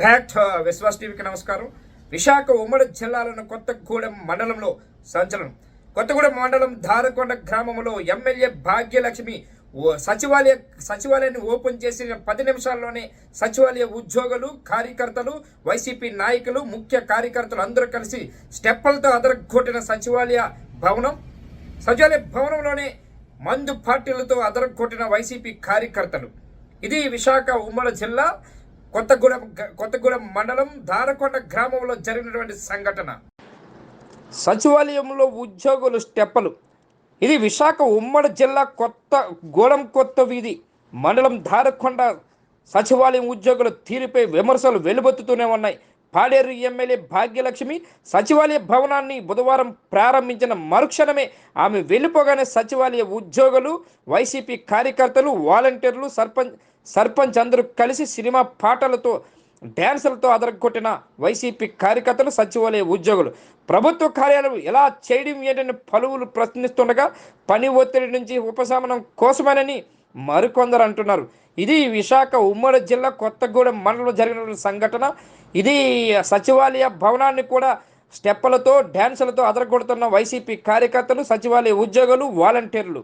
Back Vishwas టీవీకి నమస్కారం. విశాఖ ఉమ్మడి జిల్లాలోని కొత్తగూడెం మండలంలో సంచలనం. కొత్తగూడెం మండలం ధారకొండ గ్రామంలో ఎమ్మెల్యే భాగ్యలక్ష్మి సచివాలయ సచివాలయాన్ని ఓపెన్ చేసిన పది నిమిషాల్లోనే సచివాలయ ఉద్యోగులు కార్యకర్తలు వైసీపీ నాయకులు ముఖ్య కార్యకర్తలు అందరూ కలిసి స్టెప్పులతో అదరగొట్టిన సచివాలయ భవనం. సచివాలయ భవనంలోనే మందు పార్టీలతో అదరగొట్టిన వైసీపీ కార్యకర్తలు. ఇది విశాఖ ఉమ్మడి జిల్లా కొత్తగూడెం కొత్తగూడెం మండలం దారకొండ గ్రామంలో జరిగినటువంటి సంఘటన. సచివాలయంలో ఉద్యోగులు స్టెప్పలు. ఇది విశాఖ ఉమ్మడి జిల్లా కొత్త గూడెం కొత్త వీధి. మండలం దారకొండ సచివాలయం ఉద్యోగుల తీరుపై విమర్శలు వెలుబెత్తుతూనే ఉన్నాయి. పాడేరు ఎమ్మెల్యే భాగ్యలక్ష్మి సచివాలయ భవనాన్ని బుధవారం ప్రారంభించిన మరుక్షణమే ఆమె వెళ్ళిపోగానే సచివాలయ ఉద్యోగులు వైసీపీ కార్యకర్తలు వాలంటీర్లు సర్పంచ్ సర్పంచ్ అందరూ కలిసి సినిమా పాటలతో డ్యాన్సులతో అదరగొట్టిన వైసీపీ కార్యకర్తలు సచివాలయ ఉద్యోగులు. ప్రభుత్వ కార్యాలయం ఎలా చేయడం ఏంటని పలువురు ప్రశ్నిస్తుండగా పని ఒత్తిడి నుంచి ఉపశమనం కోసమేనని మరికొందరు అంటున్నారు. ఇది విశాఖ ఉమ్మడి జిల్లా కొత్తగూడెం మండలంలో జరిగిన సంఘటన. ఇది సచివాలయ భవనాన్ని కూడా స్టెప్పులతో డ్యాన్సులతో అదరగొడుతున్న వైసీపీ కార్యకర్తలు సచివాలయ ఉద్యోగులు వాలంటీర్లు.